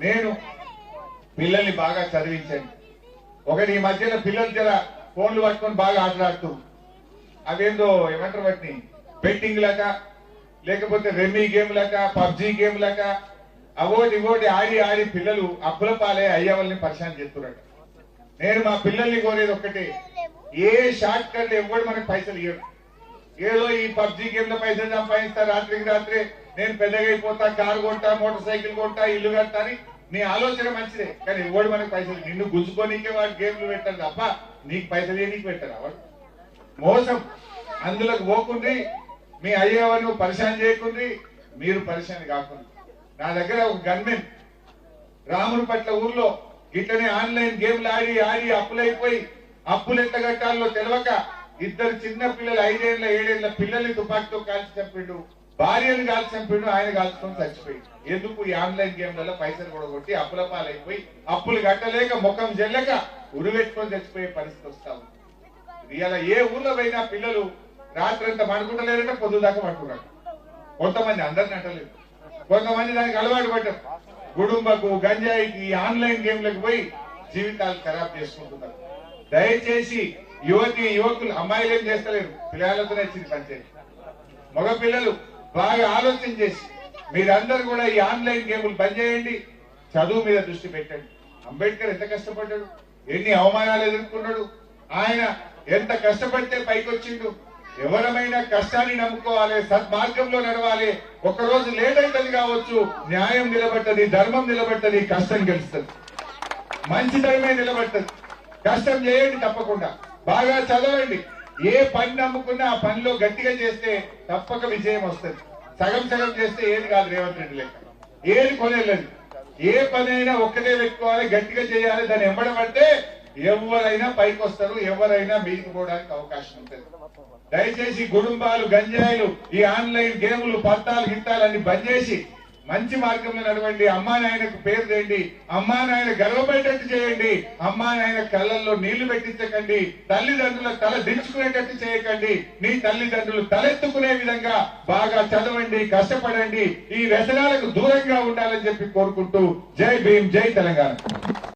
నేను పిల్లల్ని బాగా చదివించండి ఒకటి ఈ మధ్యన పిల్లలు జర ఫోన్లు పట్టుకొని బాగా ఆటలాడుతూ అవేందో ఏమంటారు వాటిని? బెట్టింగ్ లక లేకపోతే రెమ్మీ గేమ్ లక పబ్జీ గేమ్ లక అవోటి ఇవోటి ఆడి ఆడి పిల్లలు అప్పుల పాలే అయ్యవల్ని పరిశాన్ చేస్తున్నారు. నేను మా పిల్లల్ని కోరేది ఒక్కటే ఏ షార్ట్ కట్ ఎవ్వడు మనకు పైసలు ఇవ్వడు ఏదో ఈ పబ్జీ గేమ్లో పైసలు సంపాదిస్తారు రాత్రికి రాత్రి నేను పెద్దగైపోతా కారు కొంటా మోటార్ సైకిల్ కొంటా ఇల్లు కడతా అని నీ ఆలోచన మంచిదే. కానీ ఎవడు మనకు పైసలు? నిన్ను గుంజుకోనీకే వాడు గేమ్లు పెట్టారు తప్ప నీకు పైసలు ఏ నీకు పెట్టారు వాడు? మోసం. అందులోకి పోకుండ్రి మీ అయ్యేవారు పరిశాన్ చేయకుండ్రి మీరు పరిశాన్ కాకుండా నా దగ్గర ఒక గన్మెన్ రాముని పట్ల ఊర్లో ఇట్లనే ఆన్లైన్ గేమ్లు ఆడి ఆడి అప్పులైపోయి అప్పులు ఎంత కట్టాలో తెలియక ఇద్దరు చిన్న పిల్లలు ఐదేళ్ళ ఏడేళ్ళ పిల్లల్ని తుపాకీతో కాల్చి చంపిండు. భార్యను కాల్చి ఆయన కాల్చుకొని చచ్చిపోయింది. ఎందుకు? ఈ ఆన్లైన్ గేమ్లలో పైసలు కూడా కొట్టి అప్పుల పాలైపోయి అప్పులు కట్టలేక ముఖం జల్లక ఉరివెట్టుకొని చచ్చిపోయే పరిస్థితి వస్తా ఉంది. ఇవాళ ఏ ఊర్లో పోయినా పిల్లలు రాత్రంతా పడుకుంటలేరంటే పొద్దు దాకా పడుకున్నారు కొంతమంది అందరిని అంటలేదు కొంతమంది దానికి అలవాటు పడ్డారు. గుడుంబకు గంజాయికి ఈ ఆన్లైన్ గేమ్లకు పోయి జీవితాలు ఖరాబ్ చేసుకుంటున్నారు. దయచేసి యువతి యువకులు అమ్మాయిలు ఏం చేస్తలేరు. పిల్లలతోనే వచ్చింది పంచాయతీ మగ పిల్లలు బాగా ఆలోచన చేసి మీరందరూ కూడా ఈ ఆన్లైన్ గేములు బంద్ చేయండి. చదువు మీద దృష్టి పెట్టండి. అంబేద్కర్ ఎంత కష్టపడ్డాడు? ఎన్ని అవమానాలు ఎదుర్కొన్నాడు? ఆయన ఎంత కష్టపడితే పైకి వచ్చిండు ఎవరమైనా కష్టాన్ని నమ్ముకోవాలి సద్మార్గంలో నడవాలి. ఒక రోజు లేట్ అవుతుంది కావచ్చు న్యాయం నిలబడ్డది ధర్మం నిలబడ్డది కష్టం గెలుస్తుంది. మంచి ధర్మే నిలబడుతుంది కష్టం చేయండి తప్పకుండా. బాగా చదవండి. ఏ పని నమ్ముకున్నా ఆ పనిలో గట్టిగా చేస్తే తప్పక విజయం వస్తుంది. సగం సగం చేస్తే ఏది కాదు రేవంత్ రెడ్డి లెక్క. ఏది కొనేలేదు ఏ పని అయినా ఒక్కటే పెట్టుకోవాలి గట్టిగా చేయాలి దాన్ని ఎంబడబడితే ఎవరైనా పైకి వస్తారు ఎవరైనా మీదికి పోవడానికి అవకాశం ఉంటుంది. దయచేసి కుటుంబాలు గంజాయిలు ఈ ఆన్లైన్ గేములు పత్తాలు గిత్తాలు అన్ని బంద్ చేసి మంచి మార్గంలో నడవండి. అమ్మా నాయనకు పేరు తేండి. అమ్మా నాయన గర్వపడేటట్టు చేయండి. అమ్మా నాయన కళ్ళల్లో నీళ్ళు పెట్టించకండి. తల్లిదండ్రుల తల దించుకునేటట్టు చేయకండి. నీ తల్లిదండ్రులు తలెత్తుకునే విధంగా బాగా చదవండి కష్టపడండి. ఈ వ్యసనాలకు దూరంగా ఉండాలని చెప్పి కోరుకుంటూ జై భీమ్ జై తెలంగాణ.